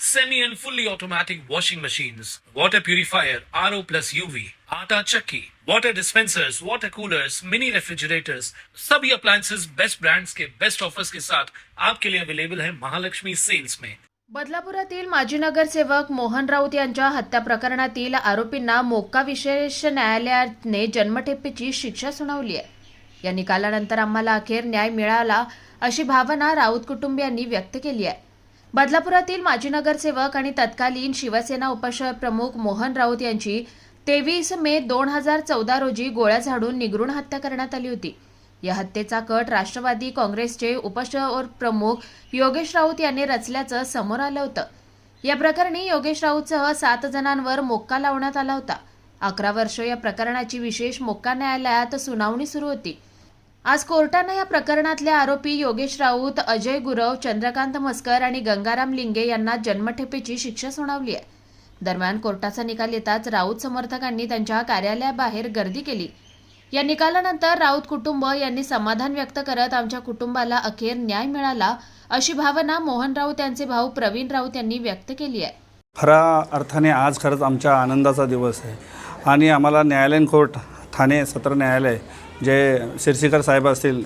semi and fully automatic washing machines, water purifier, RO plus UV, आटा चक्की, water dispensers, water coolers, mini refrigerators, सभी appliances. Best brands के best offers के साथ आपके लिए अवेलेबल है महालक्ष्मी सेल्स में बदलापुरातील माजी नगरसेवक मोहन राऊत यांच्या हत्या प्रकरणातील आरोपींना मोक्का विशेष न्यायालयाने जन्मठेपेची शिक्षा सुनावली आहे. या निकालानंतर आम्हाला अखेर न्याय मिळाला अशी भावना राऊत कुटुंबियांनी व्यक्त केली आहे. बदलापुरातील माजी नगरसेवक आणि तत्कालीन शिवसेना उपप्रमुख मोहन राऊत यांची तेवीस मे दोन हजार चौदा रोजी गोळ्या झाडून निगरून हत्या करण्यात आली होती. या हत्येचा कट राष्ट्रवादी काँग्रेसचे उपशहर प्रमुख योगेश राऊत यांनी रचल्याचं समोर आलं होतं. या प्रकरणी योगेश राऊतसह सात जणांवर मोक्का लावण्यात आला होता. अकरा वर्ष या प्रकरणाची विशेष मोक्का न्यायालयात सुनावणी सुरू होती. आज कोर्टानं या प्रकरणातले आरोपी योगेश राऊत अजय गुरव चंद्रकांत मस्कर आणि गंगाराम लिंगे यांना जन्मठेपेची शिक्षा सुनावली आहे. दरम्यान कोर्टाचा निकाल येताच राऊत समर्थकांनी त्यांच्या कार्यालयाबाहेर गर्दी केली. या निकालानंतर राऊत कुटुंब यांनी समाधान व्यक्त करत आमच्या कुटुंबाला अखेर न्याय मिळाला अशी भावना मोहन राऊत यांचे भाऊ प्रवीण राऊत यांनी व्यक्त केली आहे. खऱ्या अर्थाने आज खरंच आमच्या आनंदाचा दिवस आहे. आणि आम्हाला न्यायालयीन कोर्ट ठाणे सत्र न्यायालय जे शिरसीकर साहेब असतील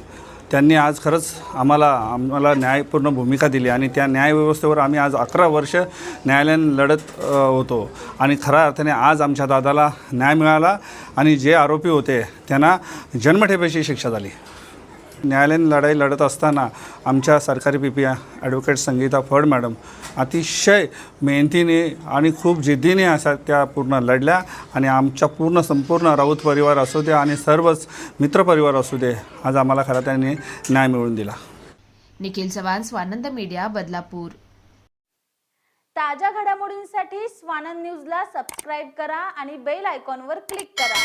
त्यांनी आज खरंच आम्हाला आम्हाला न्यायपूर्ण भूमिका दिली आणि त्या न्यायव्यवस्थेवर आम्ही आज अकरा वर्ष न्यायालयीन लढत होतो. आणि खऱ्या अर्थाने आज आमच्या दादाला न्याय मिळाला आणि जे आरोपी होते त्यांना जन्मठेपेची शिक्षा झाली. न्यायालयीन लढाई लढत असताना आमच्या सरकारी P P advocate Sangita Phad madam अतिशय मेहनतीने आणि खूप जिद्दीने अशा त्या पूर्ण लढल्या आणि आमच्या पूर्ण संपूर्ण राऊत परिवार असू दे आणि सर्वच मित्रपरिवार असू दे आज आम्हाला खरा त्यांनी न्याय मिळवून दिला. निखिल चव्हाण स्वानंद मीडिया बदलापूर. ताज्या घडामोडींसाठी स्वानंद न्यूजला सबस्क्राईब करा आणि बेल आयकॉनवर क्लिक करा.